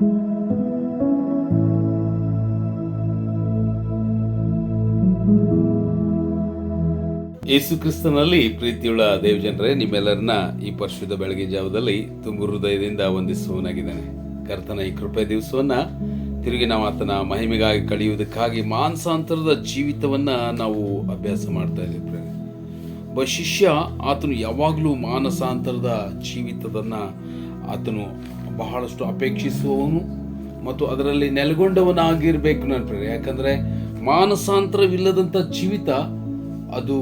ಯೇಸು ಕ್ರಿಸ್ತನಲ್ಲಿ ಪ್ರೀತಿಯುಳ್ಳ ದೇವಜನರೇ, ನಿಮ್ಮೆಲ್ಲರನ್ನ ಈ ಪರಿಶುದ್ಧ ಬೆಳಗ್ಗೆ ಜಾವದಲ್ಲಿ ತುಂಬು ಹೃದಯದಿಂದ ವಂದಿಸುವನಾಗಿದ್ದಾನೆ ಕರ್ತನ ಈ ಕೃಪೆ ದಿವಸವನ್ನ ತಿರುಗಿ ನಾವು ಆತನ ಮಹಿಮೆಗಾಗಿ ಕಳೆಯುವುದಕ್ಕಾಗಿ ಮಾನಸಾಂತರದ ಜೀವಿತವನ್ನ ನಾವು ಅಭ್ಯಾಸ ಮಾಡ್ತಾ ಇದ್ದೀವಿ. ಒಬ್ಬ ಶಿಷ್ಯ ಆತನು ಯಾವಾಗಲೂ ಮಾನಸಾಂತರದ ಜೀವಿತದನ್ನ ಆತನು ಬಹಳಷ್ಟು ಅಪೇಕ್ಷಿಸುವವನು ಮತ್ತು ಅದರಲ್ಲಿ ನೆಲೆಗೊಂಡವನಾಗಿರ್ಬೇಕು ನನ್ನ ಪ್ರೇರೆ ಯಾಕಂದ್ರೆ ಮಾನಸಾಂತರವಿಲ್ಲದಂಥ ಜೀವಿತ ಅದು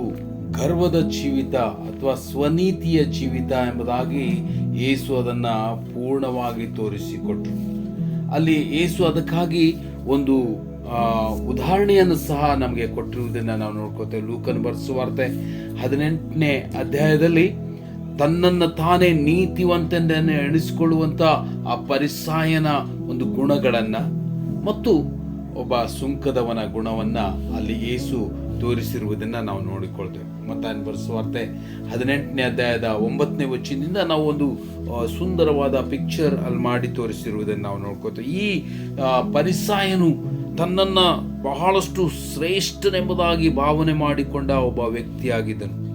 ಗರ್ವದ ಜೀವಿತ ಅಥವಾ ಸ್ವನೀತಿಯ ಜೀವಿತ ಎಂಬುದಾಗಿ ಏಸು ಅದನ್ನು ಪೂರ್ಣವಾಗಿ ತೋರಿಸಿಕೊಟ್ರು. ಅಲ್ಲಿ ಏಸು ಅದಕ್ಕಾಗಿ ಒಂದು ಉದಾಹರಣೆಯನ್ನು ಸಹ ನಮಗೆ ಕೊಟ್ಟಿರುವುದನ್ನು ನಾವು ನೋಡ್ಕೋತೇವೆ. ಲೂಕನ್ ಬರ್ಸುವಾರ್ತೆ ಹದಿನೆಂಟನೇ ಅಧ್ಯಾಯದಲ್ಲಿ ತನ್ನನ್ನು ತಾನೇ ನೀತಿವಂತೆಂದನ್ನು ಎಣಿಸಿಕೊಳ್ಳುವಂಥ ಆ ಪರಿಸಾಯನ ಒಂದು ಗುಣಗಳನ್ನು ಮತ್ತು ಒಬ್ಬ ಸುಂಕದವನ ಗುಣವನ್ನ ಅಲ್ಲಿ ಯೇಸು ತೋರಿಸಿರುವುದನ್ನ ನಾವು ನೋಡಿಕೊಳ್ತೇವೆ. ಮತ್ತಾಯನ ಬರೆಸುವಾರ್ತೆ ಹದಿನೆಂಟನೇ ಅಧ್ಯಾಯದ ಒಂಬತ್ತನೇ ವಚನದಿಂದ ನಾವು ಒಂದು ಸುಂದರವಾದ ಪಿಕ್ಚರ್ ಅಲ್ಲಿ ಮಾಡಿ ತೋರಿಸಿರುವುದನ್ನು ನಾವು ನೋಡ್ಕೋತೇವೆ ಈ ಪರಿಸಾಯನು ತನ್ನನ್ನ ಬಹಳಷ್ಟು ಶ್ರೇಷ್ಠನೆಂಬುದಾಗಿ ಭಾವನೆ ಮಾಡಿಕೊಂಡ ಒಬ್ಬ ವ್ಯಕ್ತಿಯಾಗಿದ್ದನು.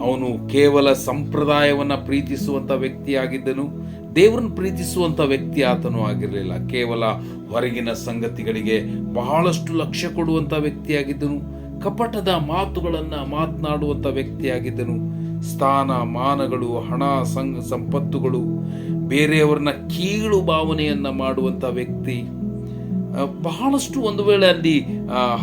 ಅವನು ಕೇವಲ ಸಂಪ್ರದಾಯವನ್ನು ಪ್ರೀತಿಸುವಂಥ ವ್ಯಕ್ತಿಯಾಗಿದ್ದನು. ದೇವರನ್ನು ಪ್ರೀತಿಸುವಂಥ ವ್ಯಕ್ತಿ ಆತನು ಆಗಿರಲಿಲ್ಲ. ಕೇವಲ ಹೊರಗಿನ ಸಂಗತಿಗಳಿಗೆ ಬಹಳಷ್ಟು ಲಕ್ಷ್ಯ ಕೊಡುವಂಥ ವ್ಯಕ್ತಿಯಾಗಿದ್ದನು. ಕಪಟದ ಮಾತುಗಳನ್ನು ಮಾತನಾಡುವಂಥ ವ್ಯಕ್ತಿಯಾಗಿದ್ದನು. ಸ್ಥಾನ, ಮಾನಗಳು, ಹಣ ಸಂಪತ್ತುಗಳು, ಬೇರೆಯವರನ್ನ ಕೀಳು ಭಾವನೆಯನ್ನ ಮಾಡುವಂತ ವ್ಯಕ್ತಿ. ಬಹಳಷ್ಟು ಒಂದು ವೇಳೆ ಅಲ್ಲಿ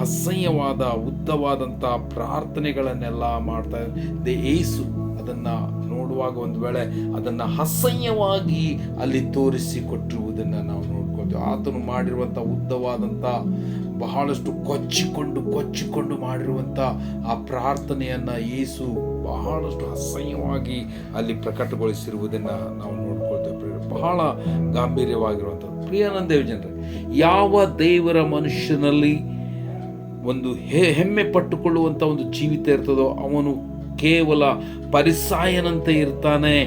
ಅಸಹ್ಯವಾದ ಉದ್ದವಾದಂಥ ಪ್ರಾರ್ಥನೆಗಳನ್ನೆಲ್ಲ ಮಾಡ್ತಾ ಇದೆ ಏಸು ಅದನ್ನು ನೋಡುವಾಗ ಒಂದು ವೇಳೆ ಅದನ್ನು ಅಸಹ್ಯವಾಗಿ ಅಲ್ಲಿ ತೋರಿಸಿಕೊಟ್ಟಿರುವುದನ್ನು ನಾವು ನೋಡ್ಕೊಳ್ತೇವೆ ಆತನು ಮಾಡಿರುವಂಥ ಉದ್ದವಾದಂಥ ಬಹಳಷ್ಟು ಕೊಚ್ಚಿಕೊಂಡು ಕೊಚ್ಚಿಕೊಂಡು ಮಾಡಿರುವಂಥ ಆ ಪ್ರಾರ್ಥನೆಯನ್ನು ಯೇಸು ಬಹಳಷ್ಟು ಅಸಹ್ಯವಾಗಿ ಅಲ್ಲಿ ಪ್ರಕಟಗೊಳಿಸಿರುವುದನ್ನು ನಾವು ನೋಡ್ಕೊಳ್ತೇವೆ. ಬಹಳ ಗಾಂಭೀರ್ಯವಾಗಿರುವಂಥದ್ದು. ಪ್ರಿಯಾನಂದೇವ ಜನರೇ, ಯಾವ ದೇವರ ಮನುಷ್ಯನಲ್ಲಿ ಒಂದು ಹೆಮ್ಮೆ ಪಟ್ಟುಕೊಳ್ಳುವಂಥ ಒಂದು ಜೀವಿತ ಇರ್ತದೋ ಅವನು ಕೇವಲ ಪರಿಸಾಯನಂತೆ ಇರ್ತಾನೆ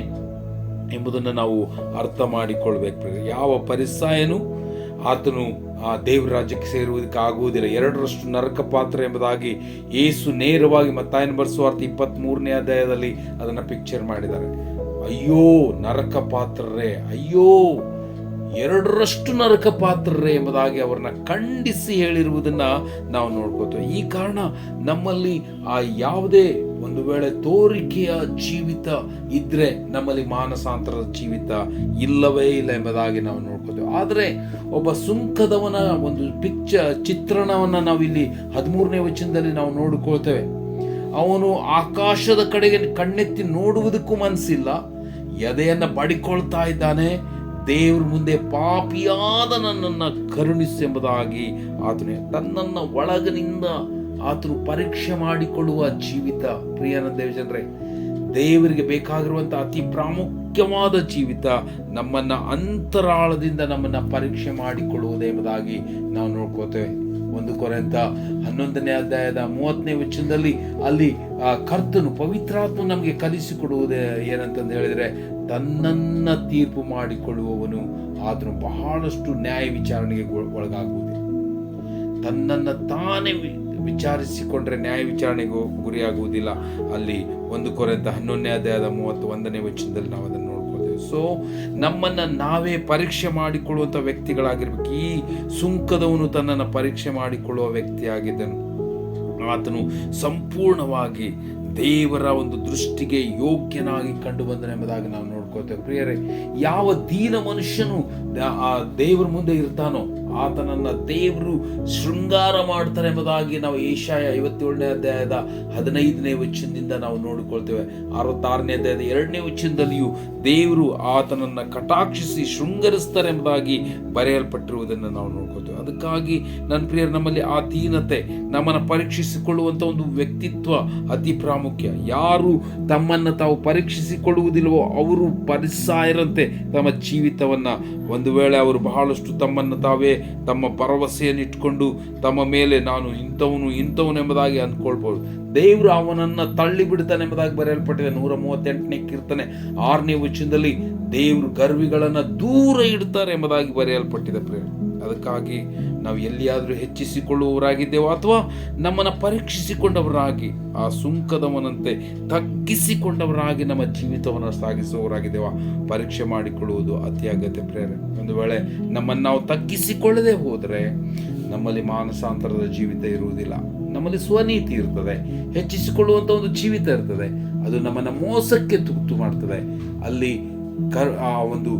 ಎಂಬುದನ್ನು ನಾವು ಅರ್ಥ ಮಾಡಿಕೊಳ್ಬೇಕು. ಯಾವ ಪರಿಸಾಯನು ಆತನು ಆ ದೇವರ ರಾಜ್ಯಕ್ಕೆ ಸೇರುವುದಕ್ಕೆ ಆಗುವುದಿಲ್ಲ ಎರಡರಷ್ಟು ನರಕ ಪಾತ್ರ ಎಂಬುದಾಗಿ ಏಸು ನೇರವಾಗಿ ಮತ್ತಾಯನ ಬರ್ಸುವಾರ್ಥ ಇಪ್ಪತ್ತ್ ಮೂರನೇ ಅಧ್ಯಾಯದಲ್ಲಿ ಅದನ್ನು ಪಿಕ್ಚರ್ ಮಾಡಿದ್ದಾರೆ ಅಯ್ಯೋ, ನರಕ ಪಾತ್ರರೇ, ಅಯ್ಯೋ ಎರಡರಷ್ಟು ನರಕ ಪಾತ್ರರೇ ಎಂಬುದಾಗಿ ಅವರನ್ನ ಖಂಡಿಸಿ ಹೇಳಿರುವುದನ್ನ ನಾವು ನೋಡ್ಕೋತೇವೆ ಈ ಕಾರಣ ನಮ್ಮಲ್ಲಿ ಆ ಯಾವುದೇ ಒಂದು ವೇಳೆ ತೋರಿಕೆಯ ಜೀವಿತ ಇದ್ರೆ ನಮ್ಮಲ್ಲಿ ಮಾನಸಾಂತರದ ಜೀವಿತ ಇಲ್ಲವೇ ಇಲ್ಲ ಎಂಬುದಾಗಿ ನಾವು ನೋಡ್ಕೋತೇವೆ ಆದರೆ ಒಬ್ಬ ಸುಂಕದವನ ಒಂದು ಪಿಕ್ಚ ಚಿತ್ರಣವನ್ನ ನಾವಿಲ್ಲಿ ಹದಿಮೂರನೇ ವಚನದಲ್ಲಿ ನಾವು ನೋಡಿಕೊಳ್ತೇವೆ. ಅವನು ಆಕಾಶದ ಕಡೆಗೆ ಕಣ್ಣೆತ್ತಿ ನೋಡುವುದಕ್ಕೂ ಮನಸ್ಸಿಲ್ಲ, ಎದೆಯನ್ನು ಬಡಿಕೊಳ್ತಾ ಇದ್ದಾನೆ ದೇವ್ರ ಮುಂದೆ ಪಾಪಿಯಾದ ನನ್ನನ್ನು ಕರುಣಿಸೆಂಬುದಾಗಿ ಆತನು. ತನ್ನನ್ನು ಒಳಗಿನಿಂದ ಆತನು ಪರೀಕ್ಷೆ ಮಾಡಿಕೊಳ್ಳುವ ಜೀವಿತ ಪ್ರಿಯನ ದೇವಜನರೇ ದೇವರಿಗೆ ಬೇಕಾಗಿರುವಂಥ ಅತಿ ಪ್ರಾಮುಖ್ಯವಾದ ಜೀವಿತ ನಮ್ಮನ್ನ ಅಂತರಾಳದಿಂದ ನಮ್ಮನ್ನ ಪರೀಕ್ಷೆ ಮಾಡಿಕೊಳ್ಳುವುದೆಂಬುದಾಗಿ ನಾವು ನೋಡ್ಕೋತೇವೆ. ಒಂದು ಕೊರೆಂತ ಹನ್ನೊಂದನೇ ಅಧ್ಯಾಯದ ಮೂವತ್ತನೇ ವಚನದಲ್ಲಿ ಅಲ್ಲಿ ಕರ್ತನು ಪವಿತ್ರಾತ್ಮ ನಮಗೆ ಕಲಿಸಿಕೊಡುವುದೇ ಏನಂತಂದು ಹೇಳಿದ್ರೆ ತನ್ನನ್ನ ತೀರ್ಪು ಮಾಡಿಕೊಳ್ಳುವವನು ಆದರೂ ಬಹಳಷ್ಟು ನ್ಯಾಯ ವಿಚಾರಣೆಗೆ ಒಳಗಾಗುವುದಿಲ್ಲ ತನ್ನನ್ನು ತಾನೇ ವಿಚಾರಿಸಿಕೊಂಡ್ರೆ ನ್ಯಾಯ ವಿಚಾರಣೆಗೂ ಗುರಿಯಾಗುವುದಿಲ್ಲ. ಅಲ್ಲಿ ಒಂದು ಕೊರೆಂತ ಹನ್ನೊಂದನೇ ಅಧ್ಯಾಯದ ಮೂವತ್ತು ಒಂದನೇ ವಚನದಲ್ಲಿ ನಾವು ಅದನ್ನು ನೋಡ್ಕೊಳ್ತೇವೆ. ಸೊ ನಮ್ಮನ್ನು ನಾವೇ ಪರೀಕ್ಷೆ ಮಾಡಿಕೊಳ್ಳುವಂಥ ವ್ಯಕ್ತಿಗಳಾಗಿರ್ಬೇಕು. ಈ ಸುಂಕದವನು ತನ್ನನ್ನು ಪರೀಕ್ಷೆ ಮಾಡಿಕೊಳ್ಳುವ ವ್ಯಕ್ತಿಯಾಗಿದ್ದನು. ಆತನು ಸಂಪೂರ್ಣವಾಗಿ ದೇವರ ಒಂದು ದೃಷ್ಟಿಗೆ ಯೋಗ್ಯನಾಗಿ ಕಂಡು ಬಂದನೆಂಬುದಾಗಿ ನಾವು ನೋಡ್ಕೋತೇವೆ ಪ್ರಿಯರೇ, ಯಾವ ದೀನ ಮನುಷ್ಯನು ಆ ದೇವರ ಮುಂದೆ ಇರ್ತಾನೋ ಆತನನ್ನ ದೇವರು ಶೃಂಗಾರ ಮಾಡ್ತಾರೆ ಎಂಬುದಾಗಿ ನಾವು ಏಷಾಯ ಐವತ್ತೇಳನೇ ಅಧ್ಯಾಯದ ಹದಿನೈದನೇ ವಚನದಿಂದ ನಾವು ನೋಡಿಕೊಳ್ತೇವೆ. ಅರವತ್ತಾರನೇ ಅಧ್ಯಾಯದ ಎರಡನೇ ವಚನದಲ್ಲಿಯೂ ದೇವರು ಆತನನ್ನ ಕಟಾಕ್ಷಿಸಿ ಶೃಂಗರಿಸ್ತಾರೆ ಎಂಬುದಾಗಿ ಬರೆಯಲ್ಪಟ್ಟಿರುವುದನ್ನು ನಾವು ನೋಡ್ಕೋತೇವೆ ಅದಕ್ಕಾಗಿ ನನ್ನ ಪ್ರಿಯರು, ನಮ್ಮಲ್ಲಿ ಆ ದೀನತೆ ನಮ್ಮನ್ನು ಪರೀಕ್ಷಿಸಿಕೊಳ್ಳುವಂಥ ಒಂದು ವ್ಯಕ್ತಿತ್ವ ಅತಿ ಪ್ರಾಮುಖ್ಯ. ಯಾರು ತಮ್ಮನ್ನು ತಾವು ಪರೀಕ್ಷಿಸಿಕೊಳ್ಳುವುದಿಲ್ಲವೋ ಅವರು ಪರಿಸಾಯರಂತೆ ತಮ್ಮ ಜೀವಿತವನ್ನು. ಒಂದು ವೇಳೆ ಅವರು ಬಹಳಷ್ಟು ತಮ್ಮನ್ನು ತಾವೇ ತಮ್ಮ ಭರವಸೆಯನ್ನು ಇಟ್ಕೊಂಡು ತಮ್ಮ ಮೇಲೆ ನಾನು ಇಂಥವನು ಇಂಥವನು ಎಂಬುದಾಗಿ ಅಂದ್ಕೊಳ್ಬೋದು. ದೇವರು ಅವನನ್ನು ತಳ್ಳಿ ಬಿಡ್ತಾನೆ ಎಂಬುದಾಗಿ ಬರೆಯಲ್ಪಟ್ಟಿದೆ. ನೂರ ಮೂವತ್ತೆಂಟನೇ ಕೀರ್ತನೆ. ಆರನೇ ವಚನದಲ್ಲಿ ದೇವರು ಗರ್ವಿಗಳನ್ನು ದೂರ ಇಡ್ತಾರೆ ಎಂಬುದಾಗಿ ಬರೆಯಲ್ಪಟ್ಟಿದೆ ಪ್ರೇರಣೆ ಅದಕ್ಕಾಗಿ ನಾವು ಎಲ್ಲಿಯಾದರೂ ಹೆಚ್ಚಿಸಿಕೊಳ್ಳುವವರಾಗಿದ್ದೇವೋ ಅಥವಾ ನಮ್ಮನ್ನು ಪರೀಕ್ಷಿಸಿಕೊಂಡವರಾಗಿ, ಆ ಸುಂಕದವನಂತೆ ತಗ್ಗಿಸಿಕೊಂಡವರಾಗಿ ನಮ್ಮ ಜೀವಿತವನ್ನು ಸಾಗಿಸುವವರಾಗಿದ್ದೇವ. ಪರೀಕ್ಷೆ ಮಾಡಿಕೊಳ್ಳುವುದು ಅತಿ ಅಗತ್ಯ ಪ್ರೇರಣೆ ಒಂದು ವೇಳೆ ನಮ್ಮನ್ನು ನಾವು ತಗ್ಗಿಸಿಕೊಳ್ಳದೆ ಹೋದರೆ ನಮ್ಮಲ್ಲಿ ಮಾನಸಾಂತರದ ಜೀವಿತ ಇರುವುದಿಲ್ಲ. ನಮ್ಮಲ್ಲಿ ಸ್ವನೀತಿ ಇರ್ತದೆ ಹೆಚ್ಚಿಸಿಕೊಳ್ಳುವಂಥ ಒಂದು ಜೀವಿತ ಇರ್ತದೆ. ಅದು ನಮ್ಮನ್ನು ಮೋಸಕ್ಕೆ ತುಕ್ತು ಮಾಡ್ತದೆ. ಅಲ್ಲಿ ಕರ್ ಆ ಒಂದು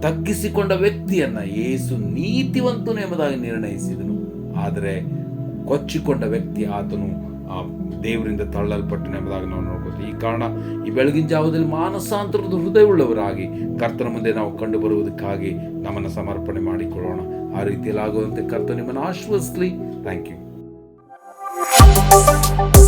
ತಗ್ಗಿಸಿಕೊಂಡ ವ್ಯಕ್ತಿಯನ್ನ ಏಸು ನೀತಿವಂತನು ಎಂಬುದಾಗಿ ನಿರ್ಣಯಿಸಿದನು. ಆದರೆ ಕೊಚ್ಚಿಕೊಂಡ ವ್ಯಕ್ತಿ ಆತನು, ಆ ದೇವರಿಂದ ತಳ್ಳಲ್ಪಟ್ಟನು ಎಂಬುದಾಗಿ ನಾವು ನೋಡ್ಬೋದು. ಈ ಕಾರಣ ಈ ಬೆಳಗಿನ ಜಾವದಲ್ಲಿ ಮಾನಸಾಂತರದ ಹೃದಯವುಳ್ಳವರಾಗಿ ಕರ್ತನ ಮುಂದೆ ನಾವು ಕಂಡು ಬರುವುದಕ್ಕಾಗಿ ನಮ್ಮನ್ನು ಸಮರ್ಪಣೆ ಮಾಡಿಕೊಳ್ಳೋಣ. ಆ ರೀತಿಯಲ್ಲಿ ಆಗುವಂತೆ ಕರ್ತ ನಿಮ್ಮನ್ನು ಆಶ್ವಸ್ಲಿ ಥ್ಯಾಂಕ್ ಯು Thank you.